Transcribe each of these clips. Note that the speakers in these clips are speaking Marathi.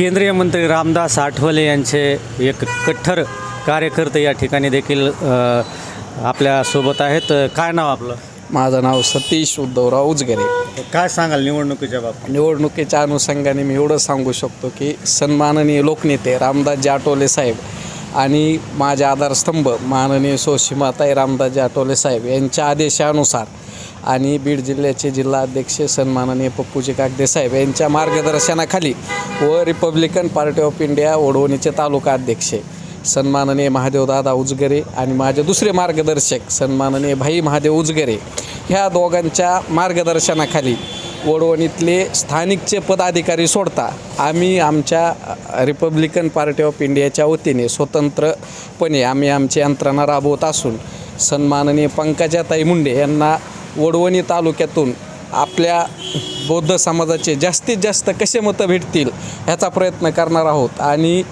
केंद्रीय मंत्री रामदास आठवले यांचे एक कट्टर कार्यकर्ते या ठिकाणी देखील आपल्यासोबत आहेत. काय नाव आपलं? माझं नाव सतीश उद्धवराव उजगरे. काय सांगाल निवडणुकीच्या बाबतीत? निवडणुकीच्या अनुषंगाने मी एवढं सांगू शकतो की सन्माननीय लोकनेते रामदासजी आठवले साहेब आणि माझे आधारस्तंभ माननीय सोशिमाताई रामदासजी आठवले साहेब यांच्या आदेशानुसार आणि बीड जिल्ह्याचे जिल्हाध्यक्ष सन्माननीय पप्पूजी कागदे साहेब यांच्या मार्गदर्शनाखाली व रिपब्लिकन पार्टी ऑफ इंडिया ओढवणीचे तालुका अध्यक्ष सन्माननीय महादेवदादा उजगरे आणि माझे दुसरे मार्गदर्शक सन्माननीय भाई महादेव उजगरे ह्या दोघांच्या मार्गदर्शनाखाली वडवणीतले स्थानिकचे पदाधिकारी सोडता आम्ही आमच्या रिपब्लिकन पार्टी ऑफ इंडियाच्या वतीने स्वतंत्रपणे आम्ही आमची यंत्रणा राबवत असून सन्माननीय पंकजाताई मुंडे यांना वडवणी तालुक्यातून आपल्या बौद्ध समाजाचे जास्तीत जास्त कसे मतं भेटतील ह्याचा प्रयत्न करणार आहोत. आणि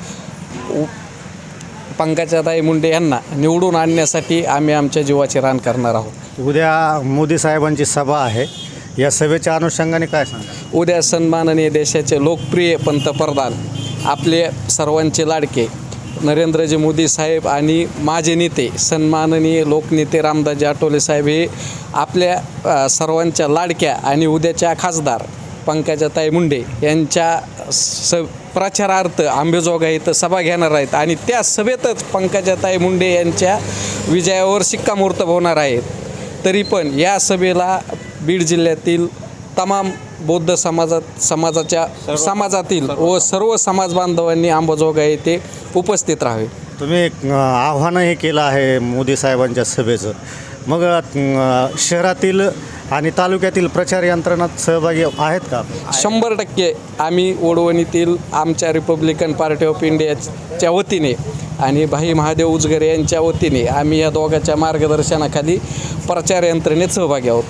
पंकजाताई मुंडे यांना निवडून आणण्यासाठी आम्ही आमच्या जीवाचे रान करणार आहोत. उद्या मोदी साहेबांची सभा आहे. या सभेच्या अनुषंगाने काय सांगा उद्या सन्माननीय देशाचे लोकप्रिय पंतप्रधान आपले सर्वांचे लाडके नरेंद्रजी मोदी साहेब आणि माझे नेते सन्माननीय लोकनेते रामदासजी आठवले साहेब हे आपल्या सर्वांच्या लाडक्या आणि उद्याच्या खासदार पंकजाताई मुंडे यांच्या स प्रचारार्थ आंबेजोगाई इथं सभा घेणार आहेत आणि त्या सभेतच पंकजाताई मुंडे यांच्या विजयावर शिक्कामोर्तब होणार आहेत तरी पण या सभेला बीड जिल्ह्यातील तमाम बौद्ध समाजात समाजाच्या समाजातील व सर्व समाज बांधवांनी अंबाजोगाई येथे उपस्थित राहावे. तुम्ही एक, आव्हानही केलं आहे मोदी साहेबांच्या सभेचं. मग शहरातील आणि तालुक्यातील प्रचार यंत्रणात सहभागी आहेत का? शंभर टक्के आम्ही ओढवणीतील आमच्या रिपब्लिकन पार्टी ऑफ इंडियाच्या वतीने आणि भाई महादेव उजगरे यांच्या वतीने आम्ही या दोघांच्या मार्गदर्शनाखाली प्रचार यंत्रणेत सहभागी आहोत.